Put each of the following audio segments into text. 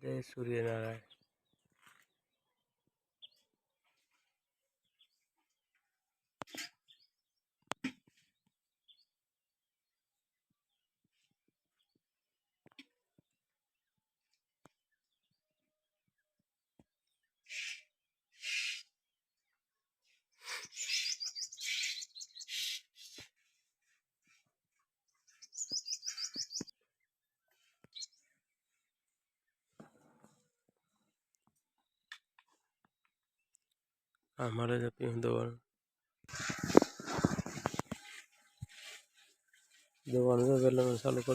de su vida हमारे जाती हूँ दौड़ दौड़ में पहले मैं चालू कर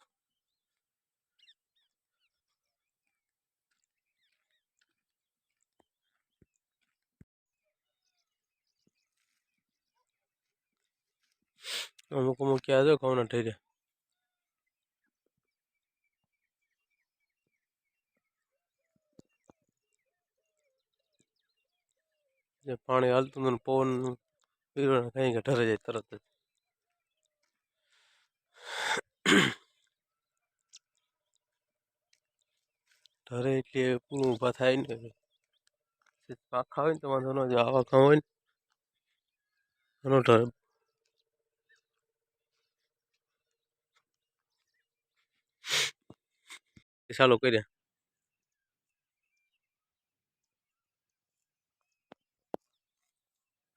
અમુક અમુક ક્યાં જો ઘઉંના ઠેરે જે પાણી હાલતું હતું પવન હીરો કઈ કે જાય તરત જ ઠરે એટલે પૂરું ઊભા થાય ને પાખા હોય ને તમારે આવા ઘઉં હોય ને એનો ઠરે ચાલુ કર્યા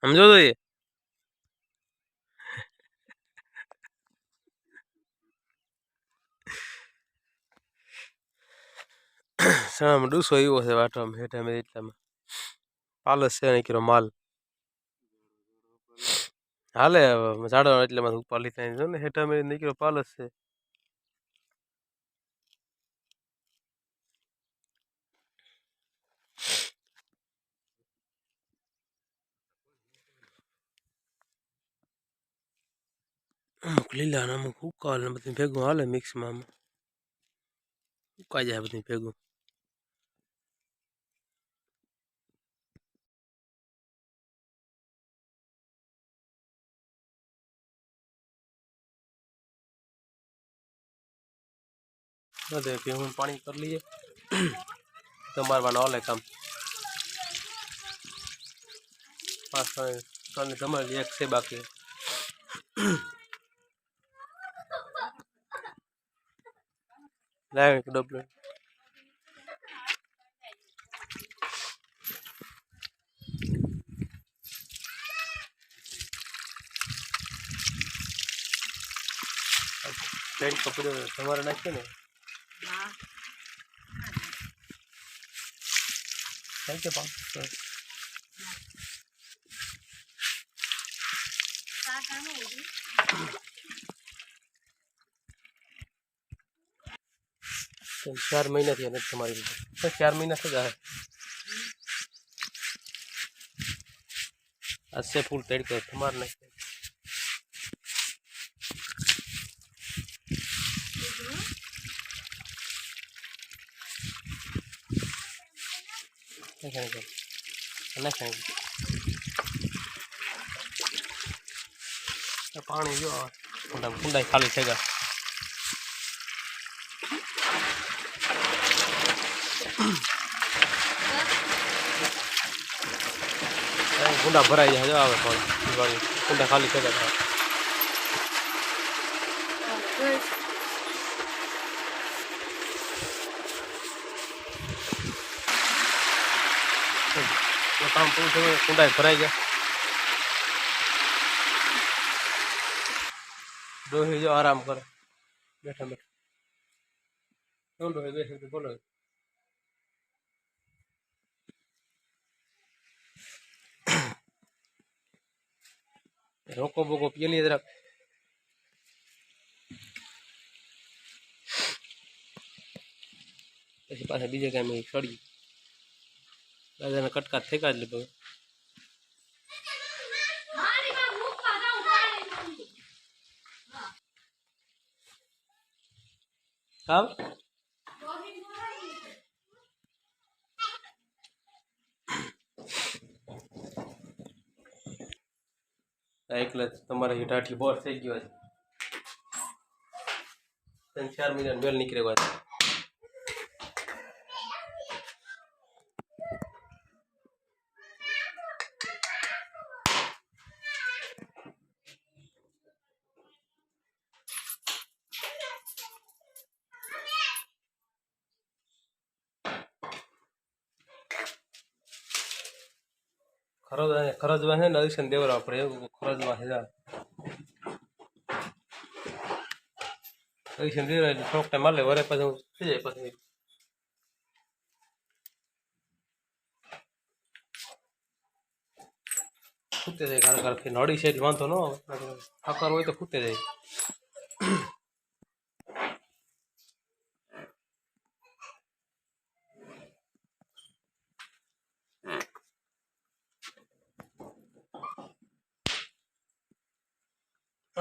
સમજો તો એ સણામાં ડૂસો એવો છે વાટવામાં હેઠા એટલામાં પાલસ છે નીકળ્યો માલ હાલે હવે ઝાડવા એટલે માં ઉપર લીધા જો ને હેઠા મેં નીકળ્યો પાલસ છે લીલા અમુક ઉકાલ ને બધું ભેગું હાલે મિક્સમાં આમાં ઉકાઈ જાય બધું ભેગું બધે ભેગું પાણી કરી લઈએ તમારવાનું ઓલે કામ પાંચ ત્રણ તમારે એક છે બાકી લાવ એક ડબલો પેન્ટ કપડો તમારે નાખ્યો ને હા થેન્ક યુ પાંચ ચાર મહિના થયા નથી તમારી પાસે ચાર મહિના થઈ જાય અસે ફૂલ તડકો તમારે નાખ્યો નાખ્યા નાખ્યા પાણી જો કુંડા કુંડા ખાલી થઈ ગયા કુંડા ભરાઈ જાય, જો આવે પણ દિવાળી. કુંડા ખાલી થઈ ગયા કામ પૂરું થયું કુંડા ભરાઈ ગયા. ડોહી જો આરામ કરે. બેઠા બેઠા. ડોહી બેસી તો બોલો રોકો બોકો પેલી જરાક પછી પાછા બીજે કાંઈ મેં સડી દાદાને કટકા થઈ કાઢ લીધો કામ આ એકલા જ તમારે હીટાઠી બોર થઈ ગયો છે. ત્રણ ચાર મહિના વેલ નીકળ્યો છે ખરજ ખરજમાં છે ને દેવરા આપણે ખરજમાં છે દેવરા એટલે થોડોક ટાઈમ મારે વરે પછી હું થઈ જાય પછી. ખૂતે જાય ઘર ઘર ફીર નડી છે એટલે વાંધો ન આવે. ઠાકર હોય તો ખૂતે જાય.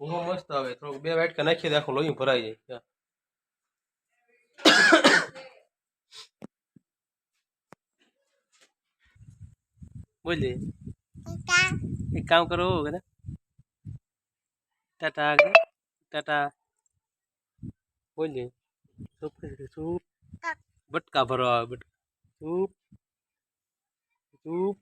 ભૂગો મસ્ત આવે થોડુંક બે વાટકા નાખી દે આખું લોહી ભરાઈ જાય બોલીએ એક કામ કરો બધા ટાટા આગળ ટાટા બોલીએ સૂપ કરી સૂપ બટકા ભરવા આવે બટકા સૂપ સૂપ